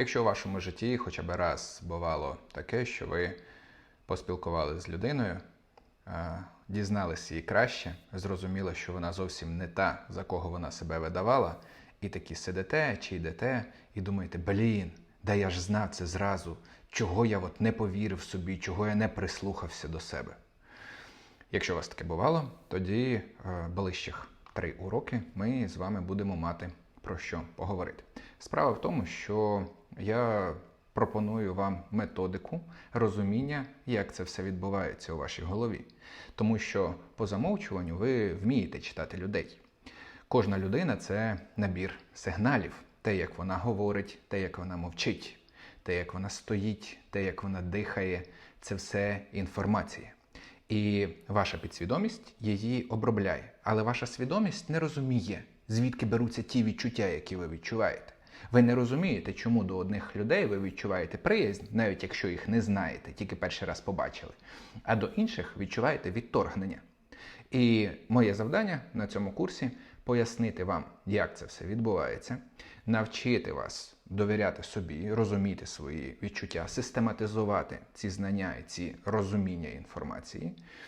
Якщо у вашому житті хоча б раз бувало таке, що ви поспілкувалися з людиною, е, дізналися її краще, зрозуміли, що вона зовсім не та, за кого вона себе видавала, і такі сидите чи йдете і думаєте, блін, да я ж знав це зразу, чого я от не повірив собі, чого я не прислухався до себе. Якщо у вас таке бувало, тоді е, ближчих три уроки ми з вами будемо мати про що поговорити. Справа в тому, що я пропоную вам методику розуміння, як це все відбувається у вашій голові. Тому що по замовчуванню ви вмієте читати людей. Кожна людина це набір сигналів, те, як вона говорить, те, як вона мовчить, те, як вона стоїть, те, як вона дихає, це все інформація. І ваша підсвідомість її обробляє. Але ваша свідомість не розуміє, звідки беруться ті відчуття, які ви відчуваєте. Ви не розумієте, чому до одних людей ви відчуваєте приязнь, навіть якщо їх не знаєте, тільки перший раз побачили, а до інших відчуваєте відторгнення. І моє завдання на цьому курсі пояснити вам, як це все відбувається, навчити вас довіряти собі, розуміти свої відчуття, систематизувати ці знання і ці розуміння інформації,